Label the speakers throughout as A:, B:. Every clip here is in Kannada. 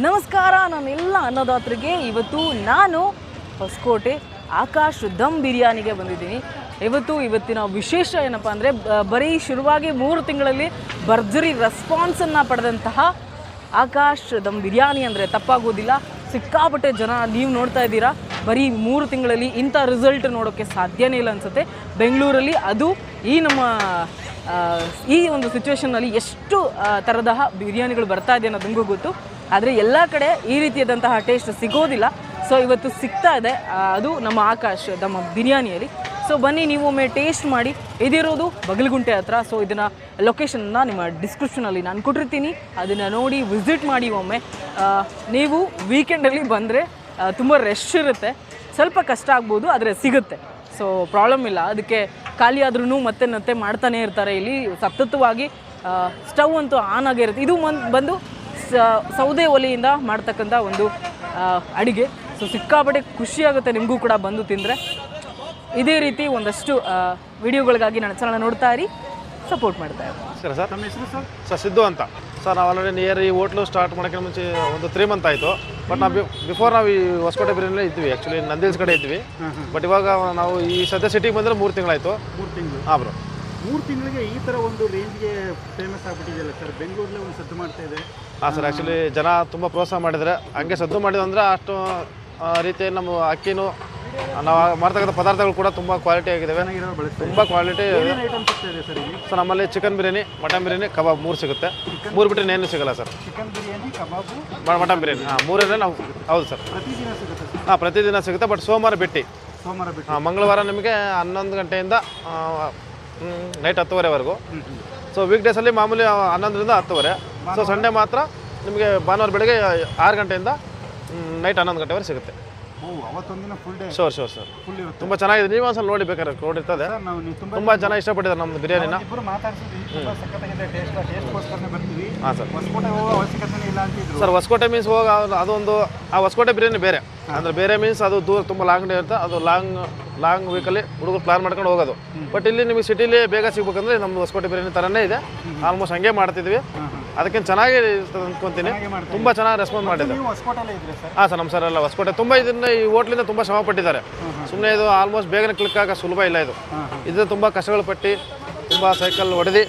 A: ನಮಸ್ಕಾರ ನಾನೆಲ್ಲ ಅನ್ನದಾತರಿಗೆ ಇವತ್ತು ನಾನು ಹೊಸಕೋಟೆ ಆಕಾಶ್ ದಮ್ ಬಿರಿಯಾನಿಗೆ ಬಂದಿದ್ದೀನಿ. ಇವತ್ತು ಇವತ್ತಿನ ವಿಶೇಷ ಏನಪ್ಪ ಅಂದರೆ ಬರೀ ಶುರುವಾಗಿ ಮೂರು ತಿಂಗಳಲ್ಲಿ ಭರ್ಜರಿ ರೆಸ್ಪಾನ್ಸನ್ನು ಪಡೆದಂತಹ ಆಕಾಶ್ ದಮ್ ಬಿರಿಯಾನಿ ಅಂದರೆ ತಪ್ಪಾಗೋದಿಲ್ಲ. ಸಿಕ್ಕಾಪಟ್ಟೆ ಜನ ನೀವು ನೋಡ್ತಾ ಇದ್ದೀರಾ, ಬರೀ ಮೂರು ತಿಂಗಳಲ್ಲಿ ಇಂಥ ರಿಸಲ್ಟ್ ನೋಡೋಕ್ಕೆ ಸಾಧ್ಯನೇ ಇಲ್ಲ ಅನಿಸುತ್ತೆ. ಬೆಂಗಳೂರಲ್ಲಿ ಅದು ಈ ನಮ್ಮ ಈ ಒಂದು ಸಿಚುವೇಶನ್ನಲ್ಲಿ ಎಷ್ಟು ತರಹ ಬಿರಿಯಾನಿಗಳು ಬರ್ತಾ ಇದೆ ಅನ್ನೋದು ನಿಮಗೂ ಗೊತ್ತು. ಆದರೆ ಎಲ್ಲ ಕಡೆ ಈ ರೀತಿಯಾದಂತಹ ಟೇಸ್ಟ್ ಸಿಗೋದಿಲ್ಲ. ಸೊ ಇವತ್ತು ಸಿಗ್ತಾ ಇದೆ. ಅದು ನಮ್ಮ ಆಕಾಶ್ ನಮ್ಮ ಬಿರಿಯಾನಿಯಲ್ಲಿ. ಸೊ ಬನ್ನಿ, ನೀವು ಒಮ್ಮೆ ಟೇಸ್ಟ್ ಮಾಡಿ. ಇದಿರೋದು ಬಗಲಗುಂಟೆ ಹತ್ರ. ಸೊ ಇದನ್ನು ಲೊಕೇಶನ್ನ ನಿಮ್ಮ ಡಿಸ್ಕ್ರಿಪ್ಷನಲ್ಲಿ ನಾನು ಕೊಟ್ಟಿರ್ತೀನಿ. ಅದನ್ನು ನೋಡಿ ವಿಸಿಟ್ ಮಾಡಿ ಒಮ್ಮೆ. ನೀವು ವೀಕೆಂಡಲ್ಲಿ ಬಂದರೆ ತುಂಬ ರಶ್ ಇರುತ್ತೆ. ಸ್ವಲ್ಪ ಕಷ್ಟ ಆಗ್ಬೋದು, ಆದರೆ ಸಿಗುತ್ತೆ. ಸೊ ಪ್ರಾಬ್ಲಮ್ ಇಲ್ಲ. ಅದಕ್ಕೆ ಖಾಲಿ ಆದ್ರೂ ಮತ್ತೆ ಮತ್ತೆ ಮಾಡ್ತಾನೆ ಇರ್ತಾರೆ ಇಲ್ಲಿ. ಸತತವಾಗಿ ಸ್ಟವ್ ಅಂತೂ ಆನ್ ಆಗಿರುತ್ತೆ ಇದು ಬಂದು ಸೌದೆ ಒಲೆಯಿಂದ ಮಾಡ್ತಕ್ಕಂಥ ಒಂದು ಅಡುಗೆ. ಸೊ ಸಿಕ್ಕಾಪಟ್ಟೆ ಖುಷಿಯಾಗುತ್ತೆ ನಿಮಗೂ ಕೂಡ ಬಂದು ತಿಂದರೆ. ಇದೇ ರೀತಿ ಒಂದಷ್ಟು ವಿಡಿಯೋಗಳಿಗಾಗಿ ನನ್ನ ಚಾನಲ್ ನೋಡ್ತಾ ಇರಿ. ಸಪೋರ್ಟ್ ಮಾಡ್ತಾ ಇರಿ.
B: ನಮಸ್ಕಾರ ಸರ್.
C: ನಮ್ಮ ಹೆಸರು ಸರ್?
B: ಸರ್ ಸಿದ್ದು ಅಂತ. ಸರ್ ನಾವು ಆಲ್ರೆಡಿ ನಿಯರ್ ಈ ಹೋಟ್ಲು ಸ್ಟಾರ್ಟ್ ಮಾಡೋಕ್ಕಿಂತ ಮುಂಚೆ ಒಂದು ತ್ರೀ ಮಂತ್ ಆಯಿತು. ಬಟ್ ನಾವು ಬಿಫೋರ್ ನಾವು ಈ ಹೊಸಕೋಟೆ ಬಿರಿಯಾನಿಲೇ ಇದ್ವಿ. ಆ್ಯಕ್ಚುಲಿ ನಂದಿಲ್ಸ್ ಕಡೆ ಇದ್ವಿ. ಬಟ್ ಇವಾಗ ನಾವು ಈ ಸದ್ಯ ಸಿಟಿಗೆ ಬಂದರೆ ಮೂರು ತಿಂಗಳಾಯಿತು.
C: ಮೂರು ತಿಂಗಳು.
B: ಹಾಂ ಬ್ರೋ
C: ಮೂರು ತಿಂಗಳಿಗೆ ಈ ಥರ ಒಂದು ರೇಂಜ್ಗೆ ಫೇಮಸ್ ಆಗ್ಬಿಟ್ಟಿದೆಯಲ್ಲ ಸರ್ ಬೆಂಗಳೂರಲ್ಲೇ ಒಂದು ಸದ್ದು ಮಾಡ್ತಾ ಇದೆ.
B: ಹಾಂ ಸರ್ ಆ್ಯಕ್ಚುಲಿ ಜನ ತುಂಬ ಪ್ರೋತ್ಸಾಹ ಮಾಡಿದರೆ ಹಂಗೆ ಸದ್ದು ಮಾಡಿದಂದ್ರೆ ಅಷ್ಟು ರೀತಿ ನಮ್ಮ ಅಕ್ಕಿನೂ ನಾವು ಮಾಡ್ತಕ್ಕಂಥ ಪದಾರ್ಥಗಳು ಕೂಡ ತುಂಬ ಕ್ವಾಲಿಟಿ ಆಗಿದ್ದಾವೆ ತುಂಬ ಕ್ವಾಲಿಟಿ
C: ಸರ್
B: ನಮ್ಮಲ್ಲಿ chicken biryani mutton biryani kebab ಮೂರು ಸಿಗುತ್ತೆ. ಮೂರು ಬಿಟ್ಟರೆ ಏನೂ ಸಿಗಲ್ಲ sir
C: chicken biryani kebab
B: mutton biryani ಹಾಂ ಮೂರೇ ನಾವು ಹೌದು ಸರ್
C: ಪ್ರತಿದಿನ ಸಿಗುತ್ತೆ ಸರ್
B: ಹಾಂ ಪ್ರತಿದಿನ ಸಿಗುತ್ತೆ ಬಟ್ ಸೋಮವಾರ ಬಿಟ್ಟು.
C: ಸೋಮವಾರ ಬಿಟ್ಟು.
B: ಆ, ಮಂಗಳವಾರ ನಿಮಗೆ ಹನ್ನೊಂದು ಗಂಟೆಯಿಂದ ನೈಟ್ ಹತ್ತುವರೆವರೆಗೂ. ಸೊ ವೀಕ್ ಡೇಸಲ್ಲಿ ಮಾಮೂಲಿ ಹನ್ನೊಂದರಿಂದ ಹತ್ತುವರೆ. ಸೊ ಸಂಡೇ ಮಾತ್ರ ನಿಮಗೆ ಭಾನುವಾರ ಬೆಳಗ್ಗೆ ಆರು ಗಂಟೆಯಿಂದ ನೈಟ್ ಹನ್ನೊಂದು ಗಂಟೆವರೆಗೆ ಸಿಗುತ್ತೆ. ಶೋರ್ ಶೋರ್ ಸರ್ ತುಂಬ ಚೆನ್ನಾಗಿದೆ. ನೀವು ಒಂದ್ಸಲ ನೋಡಿ ಬೇಕಾದ್ರೆ ನೋಡಿರ್ತದೆ
C: ತುಂಬ
B: ಜನ ಇಷ್ಟಪಟ್ಟಿದ್ದಾರೆ ನಮ್ಮ ಬಿರಿಯಾನಿನ. ಹಾಂ ಸರ್ ಸರ್ ಹೊಸಕೋಟೆ ಮೀನ್ಸ್ ಹೋಗ ಅದೊಂದು ಆ ಹೊಸಕೋಟೆ ಬಿರಿಯಾನಿ ಬೇರೆ. ಅಂದರೆ ಬೇರೆ ಮೀನ್ಸ್ ಅದು ದೂರ ತುಂಬ ಲಾಂಗ್ ಡೇ ಇರುತ್ತೆ. ಅದು ಲಾಂಗ್ ಲಾಂಗ್ ವೀಕಲ್ಲಿ ಹುಡುಗರು ಪ್ಲಾನ್ ಮಾಡ್ಕೊಂಡು ಹೋಗೋದು. ಬಟ್ ಇಲ್ಲಿ ನಿಮಗೆ ಸಿಟಿಲಿ ಬೇಗ ಸಿಗ್ಬೇಕಂದ್ರೆ ನಮ್ದು ಹೊಸಕೋಟೆ ಬಿರಿಯಾನಿ ಥರನೇ ಇದೆ. ಆಲ್ಮೋಸ್ಟ್ ಹಂಗೆ ಮಾಡ್ತಿದ್ವಿ. ಅದಕ್ಕಿಂತ ಚೆನ್ನಾಗಿ ಇರ್ತದೆ ಅಂದ್ಕೊತೀನಿ ತುಂಬ ಚೆನ್ನಾಗಿ ರೆಸ್ಪಾನ್ಸ್ ಮಾಡಿದೆ ಹಾಂ ಸರ್ ನಮ್ಮ ಸರ್ ಎಲ್ಲ ಹೊಸಕೋಟೆ. ತುಂಬ ಇದನ್ನ ಈ ಹೋಟ್ಲಿಂದ ತುಂಬ ಶ್ರಮ ಪಟ್ಟಿದ್ದಾರೆ ಸುಮ್ಮನೆ ಇದು ಆಲ್ಮೋಸ್ಟ್ ಬೇಗನೆ ಕ್ಲಿಕ್ ಆಗ ಸುಲಭ ಇಲ್ಲ ಇದು.
C: ಇದನ್ನ
B: ಇದು ತುಂಬ ಕಷ್ಟಗಳು ಪಟ್ಟಿ ತುಂಬ ಸೈಕಲ್ ಹೊಡೆದು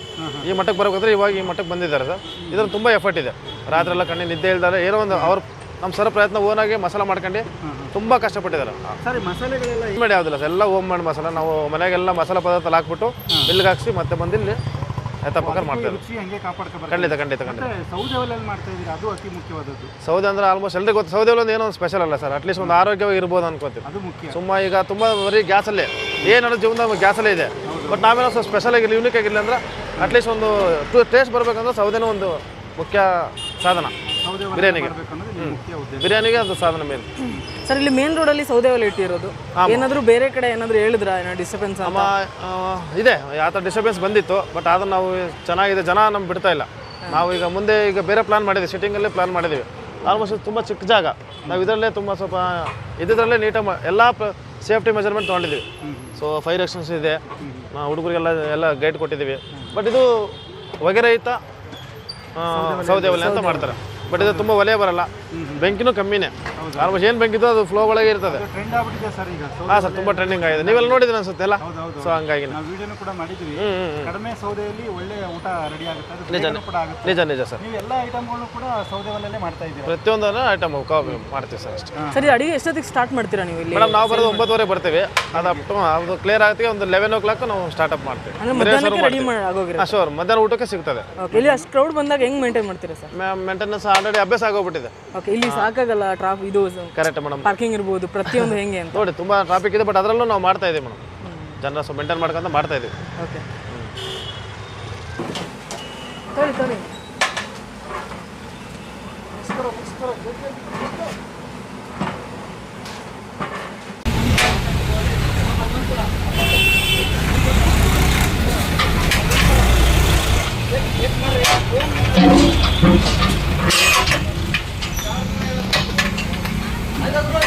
B: ಈ ಮಟ್ಟಕ್ಕೆ ಬರಬೇಕಂದ್ರೆ ಇವಾಗ ಈ ಮಟ್ಟಕ್ಕೆ ಬಂದಿದ್ದಾರೆ ಸರ್. ಇದ್ರಲ್ಲಿ ತುಂಬ ಎಫರ್ಟ್ ಇದೆ. ರಾತ್ರಿ ಎಲ್ಲ ಕಣ್ಣಿ ನಿದ್ದೆ ಇಲ್ದಾರೆ ಏನೋ ಒಂದು ಅವ್ರು ನಮ್ಮ ಸರ್ ಪ್ರಯತ್ನ ಓನಾಗಿ ಮಸಾಲ ಮಾಡ್ಕೊಂಡು ತುಂಬ ಕಷ್ಟಪಟ್ಟಿದ್ದಾರೆ.
C: ಸರ್ ಮಸಾಲೆಗಳೆಲ್ಲ
B: ಯಾವುದಿಲ್ಲ ಸರ್. ಎಲ್ಲ ಓಮ್ ಮೇಡ್ ಮಸಾಲ. ನಾವು ಮನೆಗೆಲ್ಲ ಮಸಾಲ ಪದಾರ್ಥ ಹಾಕ್ಬಿಟ್ಟು ಬಿಲ್ಗೆ ಹಾಕಿಸಿ ಮತ್ತೆ ಬಂದು ಇಲ್ಲಿ ಎತ್ತಪ್ಪಕಾರ ಮಾಡ್ತಾರೆ ಖಂಡಿತ ಖಂಡಿತ ಖಂಡಿತ.
C: ಅದು ಅತಿ ಮುಖ್ಯವಾದದ್ದು.
B: ಸೌದೆ ಅಂದ್ರೆ ಆಲ್ಮೋಸ್ಟ್ ಎಲ್ಲರಿಗೂ ಗೊತ್ತು. ಸೌದೆ ಒಂದು ಏನೋ ಒಂದು ಸ್ಪೆಷಲ್ ಅಲ್ಲ ಸರ್. ಅಟ್ಲೀಸ್ಟ್ ಒಂದು ಆರೋಗ್ಯವಾಗಿ ಇರ್ಬೋದು ಅನ್ಕೋತೀವಿ. ಸುಮ್ಮ ಈಗ ತುಂಬ ಬರೀ ಗ್ಯಾಸಲ್ಲೇ ಏನಾದ್ರು ಜೀವನ ಗ್ಯಾಸಲ್ಲೇ ಇದೆ. ಬಟ್ ನಾವೇನೋ ಸ್ವಲ್ಪ ಸ್ಪೆಷಲ್ ಆಗಿರಲಿ ಯೂನಿಕ್ ಆಗಿರಲಿ ಅಂದ್ರೆ ಅಟ್ಲೀಸ್ಟ್ ಒಂದು ಟೇಸ್ಟ್ ಬರ್ಬೇಕಂದ್ರೆ ಸೌದೆನೂ ಒಂದು ಮುಖ್ಯ ಸಾಧನ. ಬಿರಿಯಾನಿಗೆ.
C: ಮಾಡ್ಬೇಕು ಅನ್ನೋದು ಮುಖ್ಯ ಉದ್ದೇಶ.
B: ಬಿರಿಯಾನಿಗೆ ಅದು ಸಾಧನ ಮೇನ್.
A: ಸರ್ ಇಲ್ಲಿ ಮೇನ್ ರೋಡಲ್ಲಿ ಸೌದೆ ಒಲೆ ಇಟ್ಟಿರೋದು. ಏನಾದರೂ ಬೇರೆ ಕಡೆ ಏನಾದರೂ ಹೇಳಿದ್ರ? ಏನೋ ಡಿಸ್ಟರ್ಬೆನ್ಸ್
B: ಅಮ್ಮ ಆ, ಇದೆ. ಆ ಥರ ಡಿಸ್ಟರ್ಬೆನ್ಸ್ ಬಂದಿತ್ತು ಬಟ್ ಅದನ್ನು ನಾವು ಚೆನ್ನಾಗಿದೆ. ಜನ ನಮ್ಗೆ ಬಿಡ್ತಾ ಇಲ್ಲ. ನಾವು ಈಗ ಮುಂದೆ ಈಗ ಬೇರೆ ಪ್ಲಾನ್ ಮಾಡಿದ್ವಿ. ಸಿಟ್ಟಿಂಗಲ್ಲೇ ಪ್ಲಾನ್ ಮಾಡಿದ್ದೀವಿ ಆಲ್ಮೋಸ್ಟ್ ತುಂಬ ಚಿಕ್ಕ ಜಾಗ. ನಾವು ಇದರಲ್ಲೇ ತುಂಬ ಸ್ವಲ್ಪ ಇದ್ರಲ್ಲೇ ನೀಟಾಗಿ ಎಲ್ಲ ಸೇಫ್ಟಿ ಮೆಜರ್ಮೆಂಟ್ ತೊಗೊಂಡಿದ್ದೀವಿ ಸೊ ಫೈರ್ ಎಕ್ಷನ್ಸ್ ಇದೆ. ನಾವು ಹುಡುಗರಿಗೆಲ್ಲ ಎಲ್ಲ ಗೈಡ್ ಕೊಟ್ಟಿದ್ದೀವಿ. ಬಟ್ ಇದು ಹೊಗೆರಹಿತ ಆ, ಸೌದೆ ಒಲೆ ಅಂತ ಮಾಡ್ತಾರೆ. ಬಟ್ ಇದು ತುಂಬ ಒಲೆ ಬರಲ್ಲ. ಬೆಂಕಿನೂ ಕಮ್ಮಿನೇ. ಆಲ್ಮೋಸ್ಟ್ ಏನು ಬೆಂಕಿತ್ತು ಅದು ಫ್ಲೋ ಒಳಗೆ ಇರ್ತದೆ.
C: ಟ್ರೆಂಡ್ ಆಗ್ಬಿಟ್ಟಿದೆ ಸರ್ ಈಗ. ಸೌದೆ
B: ಹಾಂ ಸರ್ ತುಂಬ ಟ್ರೆಂಡಿಂಗ್ ಆಗಿದೆ. ನೀವೆಲ್ಲ ನೋಡಿದ್ರೆ ಅನ್ಸುತ್ತೆ
C: ಅಲ್ಲ?
B: ಸೊ ಹಂಗಾಗಿ
C: ನಾವು ವಿಡಿಯೋನು ಕೂಡ ಮಾಡಿದ್ವಿ
B: ಹ್ಮ್, ಹ್ಮ್, ಹ್ಮ್.
C: ಕಡಿಮೆ ಸೌದೆಯಲ್ಲಿ ಒಳ್ಳೆ ಊಟ ರೆಡಿ ಆಗುತ್ತೆ. ಆಗುತ್ತೆ.
B: ನಿಜ ನಿಜ ಸರ್.
C: ನೀವು ಎಲ್ಲ ಐಟಮ್ಗಳು ಕೂಡ ಸೌದೆ ಒಲೆಯಲ್ಲೇ ಮಾಡ್ತಾ ಇದ್ದೀವಿ
B: ಪ್ರತಿಯೊಂದನ್ನು ಐಟಮ್ ಮಾಡ್ತೀವಿ ಸರ್ ಅಷ್ಟೇ.
A: ಸರಿ ಅಡಿಗೆ ಎಷ್ಟೊತ್ತಿಗೆ ಸ್ಟಾರ್ಟ್ ಮಾಡ್ತೀರಾ ನೀವು ಇಲ್ಲಿ?
B: ಮೇಡಮ್ ನಾವು ಬರೋದು ಒಂಬತ್ತುವರೆ ಬರ್ತೀವಿ. ಅದು ಅಪ್ ಟು ಅದು ಕ್ಲಿಯರ್ ಆಗುತ್ತೆ. ಒಂದು ಲೆವೆನ್ ಓ ಕ್ಲಾಕ್ ನಾವು ಸ್ಟಾರ್ಟ್ ಅಪ್ ಮಾಡ್ತೀವಿ. ಶೋರ್ ಮಧ್ಯಾಹ್ನ ಊಟಕ್ಕೆ ಸಿಗ್ತದೆ.
A: ಇಲ್ಲಿ ಅಷ್ಟು ಕ್ರೌಡ್ ಬಂದಾಗ ಹೆಂಗ್ ಮೇಂಟೈನ್ ಮಾಡ್ತೀರಾ ಸರ್?
B: ಮೇಂಟೆನೆನ್ಸ್ ಆಲ್ರೆಡಿ ಅಭ್ಯಾಸ ಆಗೋಗ್ಬಿಟ್ಟಿದೆ.
A: ಓಕೆ ಇಲ್ಲಿ ಸಾಕಾಗಲ್ಲ ಟ್ರಾಫಿಕ್ ಇದು
B: ಕರೆಕ್ಟ್ ಮೇಡಮ್
A: ಪಾರ್ಕಿಂಗ್ ಇರ್ಬೋದು ಪ್ರತಿಯೊಂದು ಹೆಂಗೆ ಅಂತ.
B: ನೋಡಿ ತುಂಬಾ ಟ್ರಾಫಿಕ್ ಇದೆ ಬಟ್ ಅದರಲ್ಲೂ ನಾವು ಮಾಡ್ತಾ ಇದೀವಿ ಮೇಡಮ್ ಜನರ ಸೊ ಮೇಂಟೈನ್ ಮಾಡ್ಕೊಂತ ಮಾಡ್ತಾ ಇದೀವಿ.
A: ಓಕೆ ಸರಿ ತೊಳಿ 아니,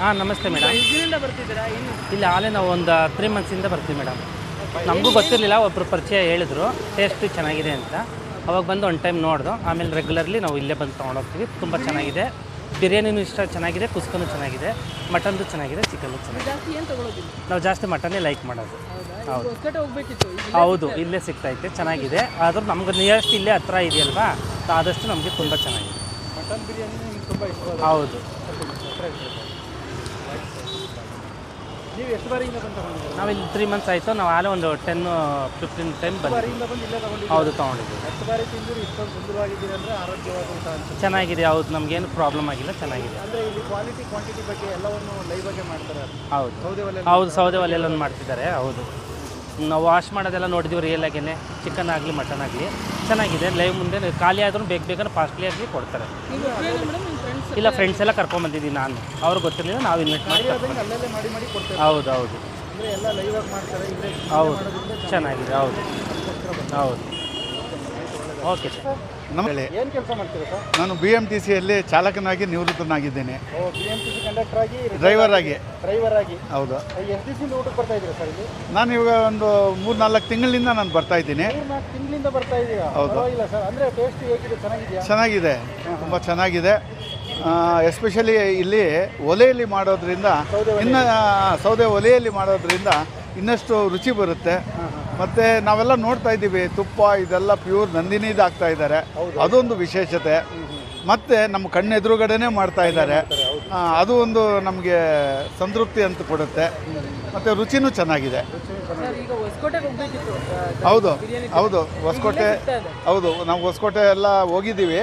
D: ಹಾಂ ನಮಸ್ತೆ ಮೇಡಮ್.
A: ಇದರಿಂದ ಬರ್ತಿದ್ದೀರಾ? ಏನು
D: ಇಲ್ಲಿ ಹಾಲೆ ನಾವು ಒಂದು ತ್ರೀ ಮಂತ್ಸಿಂದ ಬರ್ತೀವಿ ಮೇಡಮ್. ನಮಗೂ ಗೊತ್ತಿರಲಿಲ್ಲ ಒಬ್ಬರು ಪರಿಚಯ ಹೇಳಿದ್ರು. ಟೇಸ್ಟ್ ಚೆನ್ನಾಗಿದೆ ಅಂತ. ಅವಾಗ ಬಂದು ಒಂದು ಟೈಮ್ ನೋಡ್ದು. ಆಮೇಲೆ ರೆಗ್ಯುಲರ್ಲಿ ನಾವು ಇಲ್ಲೇ ಬಂದು ತೊಗೊಂಡೋಗ್ತೀವಿ. ತುಂಬ ಚೆನ್ನಾಗಿದೆ. ಬಿರಿಯಾನಿನೂ ಇಷ್ಟ ಚೆನ್ನಾಗಿದೆ ಕುಸ್ಕನೂ ಚೆನ್ನಾಗಿದೆ ಮಟನ್ದು ಚೆನ್ನಾಗಿದೆ ಚಿಕನ್ನು ಚೆನ್ನಾಗಿದೆ.
A: ಜಾಸ್ತಿ ಏನು ತಗೊಳ್ಳೋದಿಲ್ಲ
D: ನಾವು ಜಾಸ್ತಿ ಮಟನ್ನೇ ಲೈಕ್ ಮಾಡೋದು. ಹೌದು?
A: ಹೊಸಕಟ್ಟೆ ಹೋಗ್ಬೇಕಿತ್ತು ಈಗ
D: ಹೌದು ಇಲ್ಲೇ ಸಿಗ್ತೈತೆ ಚೆನ್ನಾಗಿದೆ. ಆದರೂ ನಮ್ಗೆ ನಿಯರೆಸ್ಟ್ ಇಲ್ಲೇ ಹತ್ರ ಇದೆಯಲ್ವಾ ಆದಷ್ಟು ನಮಗೆ ತುಂಬ ಚೆನ್ನಾಗಿದೆ.
C: ಮಟನ್ ಬಿರಿಯಾನಿ ನಿಮ್ಗೆ ತುಂಬ ಇಷ್ಟವಾದ
D: ಹೌದು.
C: ನೀವು ಎಷ್ಟು ಬಾರಿಯಿಂದ ಬಂದು ತಗೊಂಡಿದ್ದೀರಾ?
D: ನಾವು ಇಲ್ಲಿ ತ್ರೀ ಮಂತ್ಸ್ ಆಯಿತು. ನಾವು ಆಲೇ ಒಂದು ಟೆನ್ ಫಿಫ್ಟೀನ್ ಟೈಮ್ ಬಂದ್ವಿ
C: ಬಾರಿಯಿಂದ ಬಂದು ಇಲ್ಲೇ ತಗೊಂಡಿದ್ದೀರಾ?
D: ಹೌದು ತೊಗೊಂಡಿದ್ದೀವಿ.
C: ಎಷ್ಟು ಬಾರಿ ತಿಂದಿರಿ ಇಷ್ಟೊಂದು ಸುಂದರವಾಗಿದ್ದೀರಿ ಅಂದರೆ ಆರೋಗ್ಯವಾಗಿ ಅನ್ಸುತ್ತೆ.
D: ಚೆನ್ನಾಗಿದೆ ಹೌದು. ನಮಗೇನು ಪ್ರಾಬ್ಲಮ್ ಆಗಿಲ್ಲ ಚೆನ್ನಾಗಿದೆ.
C: ಅಂದರೆ ಇಲ್ಲಿ ಕ್ವಾಲಿಟಿ ಕ್ವಾಂಟಿಟಿ ಬಗ್ಗೆ ಎಲ್ಲವನ್ನು ಲೈವ್ ಬಗ್ಗೆ ಮಾಡ್ತಾರೆ
D: ಹೌದು.
C: ಸೌದೆ ಒಲೆ
D: ಹೌದು ಸೌದೆ ಒಲೆಯಲ್ಲೊಂದು ಮಾಡ್ತಿದ್ದಾರೆ ಹೌದು. ನಾವು ವಾಶ್ ಮಾಡೋದೆಲ್ಲ ನೋಡಿದೀವಿ ರಿಯಲ್ ಆಗೇನೆ. ಚಿಕನ್ ಆಗಲಿ ಮಟನ್ ಆಗಲಿ. ಚೆನ್ನಾಗಿದೆ ಲೈವ್ ಮುಂದೆ ಖಾಲಿ ಆದರೂ ಬೇಗ ಬೇಗನೆ ಫಾಸ್ಟ್ಲಿ ಆಗಲಿ ಕೊಡ್ತಾರೆ. ಇಲ್ಲ ಫ್ರೆಂಡ್ಸ್ ಎಲ್ಲ ಕರ್ಕೊಂಬಂದಿದ್ದೀನಿ ನಾನು. ಅವ್ರಿಗೆ ಗೊತ್ತಿರಲಿಲ್ಲ ನಾವು ಇನ್ವೆಸ್ಟ್ ಮಾಡಿ ಕರ್ಕೊಂಡು
C: ಅಲ್ಲಲ್ಲೇ ಮಾಡಿ ಮಾಡಿ ಕೊಡ್ತಾರೆ
D: ಹೌದು ಹೌದು.
C: ಅಂದರೆ ಎಲ್ಲ ಲೈವ್ ಆಗಿ ಮಾಡ್ತಾರೆ ಇಲ್ಲೇ
D: ಹೌದು. ಚೆನ್ನಾಗಿದೆ ಹೌದು. ಹೌದು. ಓಕೆ ಸರ್
E: ನಮ್ಮಲ್ಲಿ
C: ಏನು ಕೆಲಸ ಮಾಡ್ತೀರಾ ಸರ್
E: ನಾನು ಬಿ ಎಂ ಟಿ ಸಿಯಲ್ಲಿ ಚಾಲಕನಾಗಿ ನಿವೃತ್ತನಾಗಿದ್ದೇನೆ.
C: ಓ B M T C conductor ಆಗಿ
E: ಡ್ರೈವರ್ ಆಗಿ.
C: ಡ್ರೈವರ್ ಆಗಿ.
E: ಹೌದು.
C: ದಿವಸದಿಂದ ಊಟಕ್ಕೆ ಬರ್ತಾ ಇದ್ದೀರಾ ಸರ್ ಇಲ್ಲಿ?
E: ನಾನು ಇವಾಗ ಒಂದು ಮೂರು ನಾಲ್ಕು ತಿಂಗಳಿಂದ ನಾನು ಬರ್ತಾ ಇದ್ದೀನಿ.
C: ಮೂರು ನಾಲ್ಕು ತಿಂಗಳಿಂದ ಬರ್ತಾ ಇದ್ದೀರಾ
E: ಹೌದು.
C: ಪರವಾಗಿಲ್ಲ ಸರ್ ಅಂದರೆ ಟೇಸ್ಟ್ ಹೇಗಿದೆ ಚೆನ್ನಾಗಿದೆಯಾ?
E: ಚೆನ್ನಾಗಿದೆ. ತುಂಬ ಚೆನ್ನಾಗಿದೆ. ಎಸ್ಪೆಷಲಿ ಇಲ್ಲಿ ಒಲೆಯಲ್ಲಿ ಮಾಡೋದ್ರಿಂದ ಇನ್ನು ಸೌದೆ ಒಲೆಯಲ್ಲಿ ಮಾಡೋದ್ರಿಂದ ಇನ್ನಷ್ಟು ರುಚಿ ಬರುತ್ತೆ. ಮತ್ತು ನಾವೆಲ್ಲ ನೋಡ್ತಾ ಇದ್ದೀವಿ ತುಪ್ಪ ಇದೆಲ್ಲ ಪ್ಯೂರ್ ನಂದಿನಿದು ಹಾಕ್ತಾ ಇದ್ದಾರೆ. ಅದೊಂದು ವಿಶೇಷತೆ. ಮತ್ತು ನಮ್ಮ ಕಣ್ಣೆದುರುಗಡೆನೇ ಮಾಡ್ತಾ ಇದ್ದಾರೆ. ಅದು ಒಂದು ನಮಗೆ ಸಂತೃಪ್ತಿ ಅಂತ ಕೊಡುತ್ತೆ. ಮತ್ತು ರುಚಿನೂ ಚೆನ್ನಾಗಿದೆ. ಹೌದು ಹೌದು ಹೊಸಕೋಟೆ ಹೌದು ನಾವು ಹೊಸಕೋಟೆ ಎಲ್ಲ ಹೋಗಿದ್ದೀವಿ.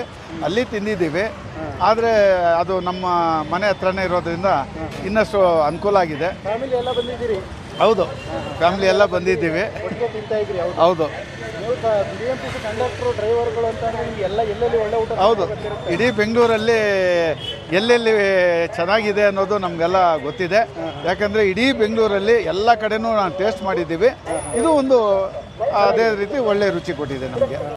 E: ಅಲ್ಲಿ ತಿಂದಿದ್ದೀವಿ. ಆದರೆ ಅದು ನಮ್ಮ ಮನೆ ಹತ್ರನೇ ಇರೋದ್ರಿಂದ ಇನ್ನಷ್ಟು ಅನುಕೂಲ ಆಗಿದೆ. ಹೌದು. ಫ್ಯಾಮಿಲಿ ಎಲ್ಲ ಬಂದಿದ್ದೀವಿ.
C: ಹೌದು.
E: ಹೌದು. ಇಡೀ ಬೆಂಗಳೂರಲ್ಲಿ ಎಲ್ಲೆಲ್ಲಿ ಚೆನ್ನಾಗಿದೆ ಅನ್ನೋದು ನಮಗೆಲ್ಲ ಗೊತ್ತಿದೆ. ಯಾಕಂದರೆ ಇಡೀ ಬೆಂಗಳೂರಲ್ಲಿ ಎಲ್ಲ ಕಡೆನೂ ನಾನು ಟೇಸ್ಟ್ ಮಾಡಿದ್ದೀವಿ. ಇದು ಒಂದು, ಅದೇ ರೀತಿ ಒಳ್ಳೆ ರುಚಿ ಕೊಟ್ಟಿದೆ ನಮಗೆ.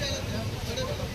C: बड़े बार